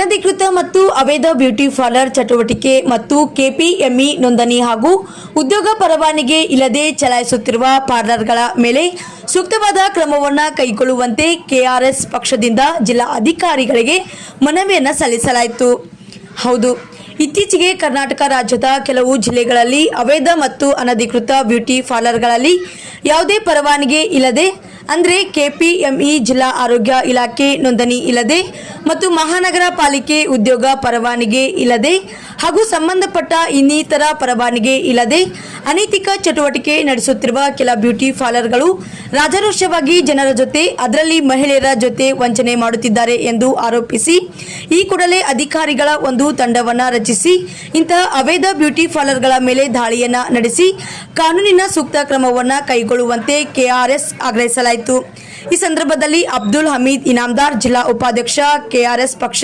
ಅನಧಿಕೃತ ಮತ್ತು ಅವೈಧ beauty parlour ಚಟುವಟಿಕೆ ಮತ್ತು ಕೆಪಿಎಂಇ ನೋಂದಣಿ ಹಾಗೂ ಉದ್ಯೋಗ ಪರವಾನಿಗೆ ಇಲ್ಲದೆ ಚಲಾಯಿಸುತ್ತಿರುವ ಪಾರ್ಲರ್ಗಳ ಮೇಲೆ ಸೂಕ್ತವಾದ ಕ್ರಮವನ್ನು ಕೈಗೊಳ್ಳುವಂತೆ ಕೆಆರ್ಎಸ್ ಪಕ್ಷದಿಂದ ಜಿಲ್ಲಾ ಅಧಿಕಾರಿಗಳಿಗೆ ಮನವಿಯನ್ನು ಸಲ್ಲಿಸಲಾಯಿತು. ಹೌದು, ಇತ್ತೀಚೆಗೆ ಕರ್ನಾಟಕ ರಾಜ್ಯದ ಕೆಲವು ಜಿಲ್ಲೆಗಳಲ್ಲಿ ಅವೈಧ ಮತ್ತು ಅನಧಿಕೃತ ಬ್ಯೂಟಿ ಪಾರ್ಲರ್ಗಳಲ್ಲಿ ಯಾವುದೇ ಪರವಾನಿಗೆ ಇಲ್ಲದೆ ಅಂದರೆ ಕೆಪಿಎಂಇ ಜಿಲ್ಲಾ ಆರೋಗ್ಯ ಇಲಾಖೆ ನೋಂದಣಿ ಇಲ್ಲದೆ ಮತ್ತು ಮಹಾನಗರ ಪಾಲಿಕೆ ಉದ್ಯೋಗ ಪರವಾನಿಗೆ ಇಲ್ಲದೆ ಹಾಗೂ ಸಂಬಂಧಪಟ್ಟ ಇನ್ನಿತರ ಪರವಾನಿಗೆ ಇಲ್ಲದೆ ಅನೈತಿಕ ಚಟುವಟಿಕೆ ನಡೆಸುತ್ತಿರುವ ಕೆಲ ಬ್ಯೂಟಿ ಪಾರ್ಲರ್ಗಳು ರಾಜಾರೋಷವಾಗಿ ಜನರ ಜೊತೆ, ಅದರಲ್ಲಿ ಮಹಿಳೆಯರ ಜೊತೆ ವಂಚನೆ ಮಾಡುತ್ತಿದ್ದಾರೆ ಎಂದು ಆರೋಪಿಸಿ, ಈ ಕೂಡಲೇ ಅಧಿಕಾರಿಗಳ ಒಂದು ತಂಡವನ್ನು ರಚಿಸಿ ಇಂತಹ ಅವೇಧ ಬ್ಯೂಟಿ ಪಾರ್ಲರ್ಗಳ ಮೇಲೆ ದಾಳಿಯನ್ನು ನಡೆಸಿ, ಕಾನೂನಿನ ಸೂಕ್ತ ಕ್ರಮವನ್ನು ಕೈಗೊಳ್ಳುವಂತೆ ಕೆಆರ್ಎಸ್ ಆಗ್ರಹಿಸಲಾಯಿತು. ಈ ಸಂದರ್ಭದಲ್ಲಿ ಅಬ್ದುಲ್ ಹಮೀದ್ ಇನಾಮ್ದಾರ್ ಜಿಲ್ಲಾ ಉಪಾಧ್ಯಕ್ಷ ಕೆಆರ್ಎಸ್ ಪಕ್ಷ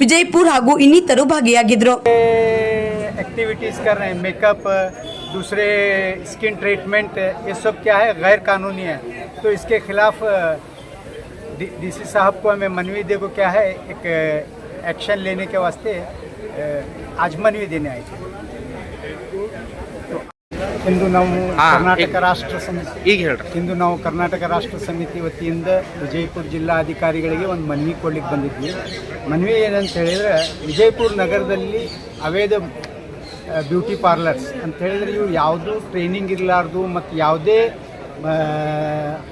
ವಿಜಯಪುರ್ ಹಾಗೂ ಇನ್ನಿತರು ಭಾಗಿಯಾಗಿದ್ದರು एक्टिविटीज़ कर रहे हैं मेकअप दूसरे स्किन ट्रीटमेंट ये सब क्या है गैर कानूनी है तो इसके खिलाफ डीसी साहब को हमें मनवी दे को क्या है एक एक्शन लेने के वास्ते अ, आज मनवी देने आए थे तो ಇಂದು ನಾವು ಕರ್ನಾಟಕ ರಾಷ್ಟ್ರ ಸಮಿತಿ ಈಗ ಹೇಳ್ರಿ. ಇಂದು ನಾವು ಕರ್ನಾಟಕ ರಾಷ್ಟ್ರ ಸಮಿತಿ ವತಿಯಿಂದ ವಿಜಯಪುರ ಜಿಲ್ಲಾಧಿಕಾರಿಗಳಿಗೆ ಒಂದು ಮನವಿ ಕೊಡ್ಲಿಕ್ಕೆ ಬಂದಿದ್ವಿ. ಮನವಿ ಏನಂತ ಹೇಳಿದ್ರೆ ವಿಜಯಪುರ ನಗರದಲ್ಲಿ ಅವೇದ ಬ್ಯೂಟಿ ಪಾರ್ಲರ್ಸ್ ಅಂತ ಹೇಳಿದ್ರೆ ಇವು ಯಾವುದೂ ಟ್ರೈನಿಂಗ್ ಇರಲಾರ್ದು ಮತ್ತು ಯಾವುದೇ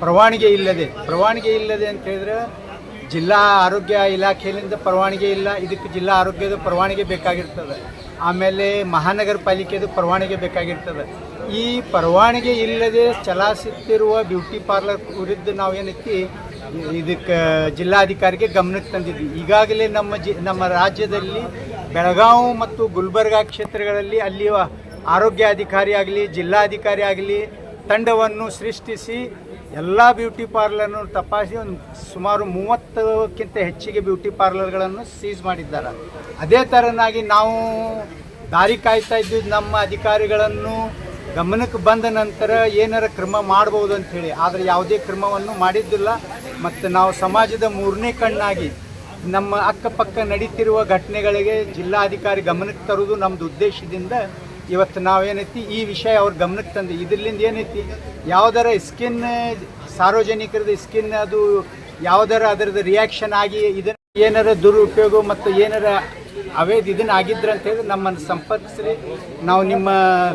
ಪರವಾನಗಿ ಇಲ್ಲದೆ ಪರವಾನಗಿ ಇಲ್ಲದೆ ಅಂತ ಹೇಳಿದ್ರೆ ಜಿಲ್ಲಾ ಆರೋಗ್ಯ ಇಲಾಖೆಯಿಂದ ಪರವಾನಗಿ ಇಲ್ಲ ಇದಕ್ಕೆ ಜಿಲ್ಲಾ ಆರೋಗ್ಯದ ಪರವಾನಗಿ ಬೇಕಾಗಿರ್ತದೆ. ಆಮೇಲೆ ಮಹಾನಗರ ಪಾಲಿಕೆದು ಪರವಾನಗಿ ಬೇಕಾಗಿರ್ತದೆ. ಈ ಪರವಾನಗಿ ಇಲ್ಲದೆ ಚಲಾಯಿಸುತ್ತಿರುವ ಬ್ಯೂಟಿ ಪಾರ್ಲರ್ ವಿರುದ್ಧ ನಾವು ಏನೈತಿ ಇದಕ್ಕೆ ಜಿಲ್ಲಾಧಿಕಾರಿಗೆ ಗಮನಕ್ಕೆ ತಂದಿದ್ವಿ. ಈಗಾಗಲೇ ನಮ್ಮ ಜಿ, ನಮ್ಮ ರಾಜ್ಯದಲ್ಲಿ ಬೆಳಗಾವಿ ಮತ್ತು ಗುಲ್ಬರ್ಗಾ ಕ್ಷೇತ್ರಗಳಲ್ಲಿ ಅಲ್ಲಿ ಆರೋಗ್ಯ ಅಧಿಕಾರಿ ಆಗಲಿ, ಜಿಲ್ಲಾಧಿಕಾರಿ ಆಗಲಿ ತಂಡವನ್ನು ಸೃಷ್ಟಿಸಿ ಎಲ್ಲ ಬ್ಯೂಟಿ ಪಾರ್ಲರ್ನು ತಪಾಸಿ ಒಂದು ಸುಮಾರು ಮೂವತ್ತಕ್ಕಿಂತ ಹೆಚ್ಚಿಗೆ ಬ್ಯೂಟಿ ಪಾರ್ಲರ್ಗಳನ್ನು ಸೀಸ್ ಮಾಡಿದ್ದಾರೆ. ಅದೇ ಥರನಾಗಿ ನಾವು ದಾರಿ ಕಾಯ್ತಾ ಇದ್ದಿದ್ದು ನಮ್ಮ ಅಧಿಕಾರಿಗಳನ್ನು ಗಮನಕ್ಕೆ ಬಂದ ನಂತರ ಏನಾರ ಕ್ರಮ ಮಾಡ್ಬೋದು ಅಂಥೇಳಿ ಆದರೆ ಯಾವುದೇ ಕ್ರಮವನ್ನು ಮಾಡಿದ್ದಿಲ್ಲ. ಮತ್ತು ನಾವು ಸಮಾಜದ ಮೂರನೇ ಕಣ್ಣಾಗಿ ನಮ್ಮ ಅಕ್ಕಪಕ್ಕ ನಡೀತಿರುವ ಘಟನೆಗಳಿಗೆ ಜಿಲ್ಲಾಧಿಕಾರಿ ಗಮನಕ್ಕೆ ತರುವುದು ನಮ್ಮದು ಉದ್ದೇಶದಿಂದ ಇವತ್ತು ನಾವೇನೈತಿ ಈ ವಿಷಯ ಅವ್ರ ಗಮನಕ್ಕೆ ತಂದು ಇದರಿಂದ ಏನೈತಿ? ಯಾವುದರ ಸ್ಕಿನ್ ಸಾರ್ವಜನಿಕರದ ಸ್ಕಿನ್ ಅದು ಯಾವುದರ ಅದರದ ರಿಯಾಕ್ಷನ್ ಆಗಿ ಇದನ್ನು ಏನಾರ ದುರುಪಯೋಗ ಮತ್ತು ಏನಾರ ಅವೇದ್ ಇದನ್ನ ಆಗಿದ್ರೆ ಅಂತ ಹೇಳಿದ್ರೆ ನಮ್ಮನ್ನು ಸಂಪರ್ಕಿಸ್ರಿ. ನಾವು ನಿಮ್ಮ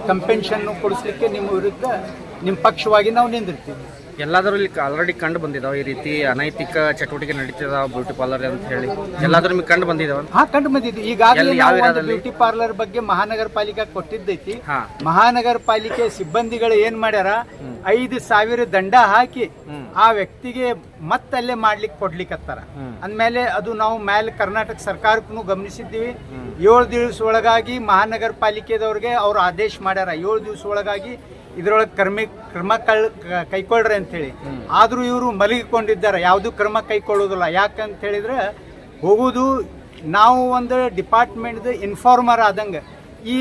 ಕಂಪೆನ್ಷನ್ನು ಕೊಡಿಸ್ಲಿಕ್ಕೆ ನಿಮ್ಮ ವಿರುದ್ಧ, ನಿಮ್ಮ ಪಕ್ಷವಾಗಿ ನಾವು ನಿಂದಿರ್ತೀವಿ. ಎಲ್ಲಾದ್ರೂ ಆಲ್ರೆಡಿ ಕಂಡು ಬಂದಿದಾವ ಈ ರೀತಿ ಅನೈತಿಕ ಚಟುವಟಿಕೆ ನಡೀತಿದಾವ ಬ್ಯೂಟಿ ಪಾರ್ಲರ್ ಅಂತ ಹೇಳಿ. ಎಲ್ಲಾದ್ರೂ ನಿಮಗೆ ಕಂಡು ಬಂದಿದಾವ ಹಾ ಕಂಡು ಬಂದಿದ್ದು. ಈಗಾಗಲೇ ಯಾವ ಬ್ಯೂಟಿ ಪಾರ್ಲರ್ ಬಗ್ಗೆ ಮಹಾನಗರ ಪಾಲಿಕೆ ಕೊಟ್ಟಿದ್ದೈತಿ. ಮಹಾನಗರ ಪಾಲಿಕೆ ಸಿಬ್ಬಂದಿಗಳು ಏನ್ ಮಾಡ್ಯಾರ? ಐದು ಸಾವಿರ ದಂಡ ಹಾಕಿ ಆ ವ್ಯಕ್ತಿಗೆ ಮತ್ತಲ್ಲೇ ಮಾಡ್ಲಿಕ್ಕೆ ಕೊಡ್ಲಿಕ್ಕತ್ತಾರ ಅಂದ್ಮೇಲೆ ಅದು ನಾವು ಮ್ಯಾಲೆ ಕರ್ನಾಟಕ ಸರ್ಕಾರಕ್ಕೂ ಗಮನಿಸಿದ್ದೀವಿ. ಏಳು ದಿವಸ ಒಳಗಾಗಿ ಮಹಾನಗರ ಪಾಲಿಕೆದವ್ರಿಗೆ ಅವರು ಆದೇಶ ಮಾಡ್ಯಾರ. ಏಳು ದಿವಸ ಒಳಗಾಗಿ ಇದ್ರೊಳಗೆ ಕ್ರಮ ಕ್ರಮ ಕಳ್ ಕೈಗೊಳ್ರಿ ಅಂತೇಳಿ. ಆದರೂ ಇವರು ಮಲಗಿಕೊಂಡಿದ್ದಾರೆ. ಯಾವುದೂ ಕ್ರಮ ಕೈಕೊಳ್ಳೋದಿಲ್ಲ ಯಾಕಂತ ಹೇಳಿದ್ರೆ, ಹೋಗೋದು ನಾವು ಒಂದು ಡಿಪಾರ್ಟ್ಮೆಂಟ್ದು ಇನ್ಫಾರ್ಮರ್ ಆದಂಗೆ. ಈ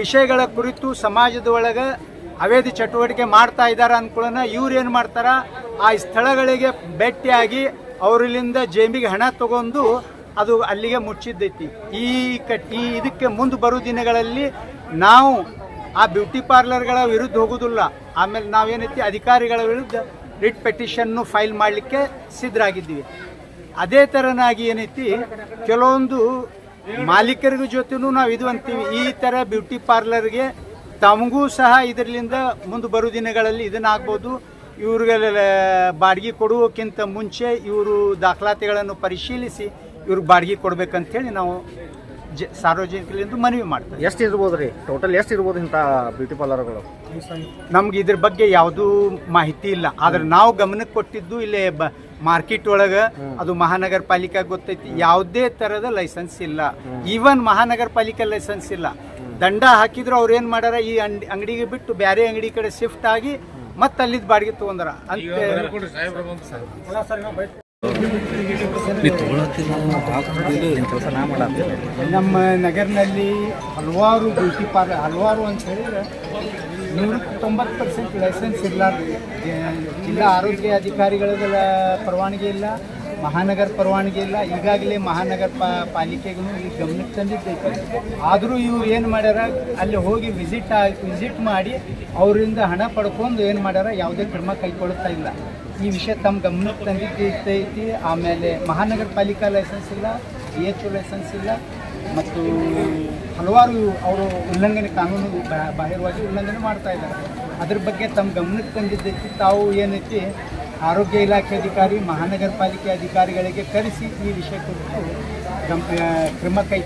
ವಿಷಯಗಳ ಕುರಿತು ಸಮಾಜದ ಒಳಗೆ ಅವೇದಿ ಚಟುವಟಿಕೆ ಮಾಡ್ತಾ ಇದ್ದಾರೆ ಅಂದ್ಕೊಳ್ಳೋಣ ಇವ್ರು ಏನು ಮಾಡ್ತಾರೆ? ಆ ಸ್ಥಳಗಳಿಗೆ ಭೇಟಿಯಾಗಿ ಅವರಿಲ್ಲಿಂದ ಜೇಬಿಗೆ ಹಣ ತಗೊಂಡು ಅದು ಅಲ್ಲಿಗೆ ಮುಚ್ಚಿದ್ದೈತಿ. ಈ ಕಟ್ಟಿ ಇದಕ್ಕೆ ಮುಂದೆ ಬರೋ ದಿನಗಳಲ್ಲಿ ನಾವು ಆ ಬ್ಯೂಟಿ ಪಾರ್ಲರ್ಗಳ ವಿರುದ್ಧ ಹೋಗೋದಿಲ್ಲ ಆಮೇಲೆ ನಾವೇನೈತಿ ಅಧಿಕಾರಿಗಳ ವಿರುದ್ಧ ರಿಟ್ ಪೆಟಿಷನ್ನು ಫೈಲ್ ಮಾಡಲಿಕ್ಕೆ ಸಿದ್ಧರಾಗಿದ್ದೀವಿ. ಅದೇ ಥರನಾಗಿ ಏನೈತಿ, ಕೆಲವೊಂದು ಮಾಲೀಕರಿಗೂ ಜೊತೆನೂ ನಾವು ಇದು ಅಂತೀವಿ, ಈ ಥರ ಬ್ಯೂಟಿ ಪಾರ್ಲರ್ಗೆ ತಮಗೂ ಸಹ ಇದರಿಂದ ಮುಂದೆ ಬರೋ ದಿನಗಳಲ್ಲಿ ಇದನ್ನಾಗ್ಬೋದು ಇವ್ರಿಗೆಲ್ಲ ಬಾಡಿಗೆ ಕೊಡುವಕ್ಕಿಂತ ಮುಂಚೆ ಇವರು ದಾಖಲಾತಿಗಳನ್ನು ಪರಿಶೀಲಿಸಿ ಇವ್ರಿಗೆ ಬಾಡಿಗೆ ಕೊಡ್ಬೇಕಂತೇಳಿ ನಾವು ಜ ಸಾರ್ವಜನಿಕರಿಂದ ಮನವಿ ಮಾಡ್ತಾರೆ. ಎಷ್ಟು ಇರ್ಬೋದು ರೀ ಟೋಟಲ್ ಎಷ್ಟು ಇರ್ಬೋದು ಇಂಥ ಬ್ಯೂಟಿ ಪಾರ್ಲರ್ಗಳು ನಮ್ಗೆ ಇದ್ರ ಬಗ್ಗೆ ಯಾವುದೂ ಮಾಹಿತಿ ಇಲ್ಲ. ಆದ್ರೆ ನಾವು ಗಮನಕ್ಕೆ ಕೊಟ್ಟಿದ್ದು ಇಲ್ಲೇ ಬ ಮಾರ್ಕೆಟ್ ಒಳಗೆ ಅದು ಮಹಾನಗರ ಪಾಲಿಕೆ ಗೊತ್ತೈತಿ ಯಾವುದೇ ಥರದ ಲೈಸೆನ್ಸ್ ಇಲ್ಲ. ಈವನ್ ಮಹಾನಗರ ಪಾಲಿಕೆ ಲೈಸೆನ್ಸ್ ಇಲ್ಲ. ದಂಡ ಹಾಕಿದ್ರು ಅವ್ರು ಏನು ಮಾಡ್ಯಾರ ಈ ಅಂಗಡಿ ಅಂಗಡಿಗೆ ಬಿಟ್ಟು ಬೇರೆ ಅಂಗಡಿ ಕಡೆ ಶಿಫ್ಟ್ ಆಗಿ ಮತ್ತೆ ಅಲ್ಲಿದ್ದು ಬಾಡಿಗೆ ತಗೊಂಡ್ರ. ಅಂತ ನಮ್ಮ ನಗರನಲ್ಲಿ ಹಲವಾರು ಬ್ಯೂಟಿ ಪಾರ್ಲರ್ ಹಲವಾರು ಅಂತ ಹೇಳಿದ್ರೆ ನೂರಕ್ಕೆ ತೊಂಬತ್ತು ಪರ್ಸೆಂಟ್ ಲೈಸೆನ್ಸ್ ಇಲ್ಲ. ಜಿಲ್ಲಾ ಆರೋಗ್ಯ ಅಧಿಕಾರಿಗಳ ಪರವಾನಗಿ ಇಲ್ಲ. ಮಹಾನಗರ ಪರವಾನಗಿ ಇಲ್ಲ. ಈಗಾಗಲೇ ಮಹಾನಗರ ಪಾಲಿಕೆಗೂ ಈ ಗಮನಕ್ಕೆ ತಂದಿದ್ದೈತೆ. ಆದರೂ ಇವು ಏನು ಮಾಡ್ಯಾರ? ಅಲ್ಲಿ ಹೋಗಿ ವಿಸಿಟ್ ವಿಸಿಟ್ ಮಾಡಿ ಅವರಿಂದ ಹಣ ಪಡ್ಕೊಂಡು ಏನು ಮಾಡ್ಯಾರ? ಯಾವುದೇ ಕ್ರಮ ಕೈಗೊಳ್ತಾ ಇಲ್ಲ. ಈ ವಿಷಯ ತಮ್ಮ ಗಮನಕ್ಕೆ ತಂದಿದ್ದೈತಿ ಆಮೇಲೆ ಮಹಾನಗರ ಪಾಲಿಕಾ ಲೈಸೆನ್ಸ್ ಇಲ್ಲ ಬಿ ಎಚ್ ಲೈಸೆನ್ಸ್ ಇಲ್ಲ, ಮತ್ತು ಹಲವಾರು ಅವರು ಉಲ್ಲಂಘನೆ ಕಾನೂನು ಬಾಹಿರವಾಗಿ ಉಲ್ಲಂಘನೆ ಮಾಡ್ತಾ ಇದ್ದಾರೆ. ಅದ್ರ ಬಗ್ಗೆ ತಮ್ಮ ಗಮನಕ್ಕೆ ತಂದಿದ್ದೈತಿ. ತಾವು ಏನೈತಿ? ಆರೋಗ್ಯ ಇಲಾಖೆ ಅಧಿಕಾರಿ ಮಹಾನಗರ ಪಾಲಿಕೆ ಅಧಿಕಾರಿಗಳಿಗೆ ಕರೆಸಿ ಈ ವಿಷಯ ಕುರಿತು ಕ್ರಮ ಕೈ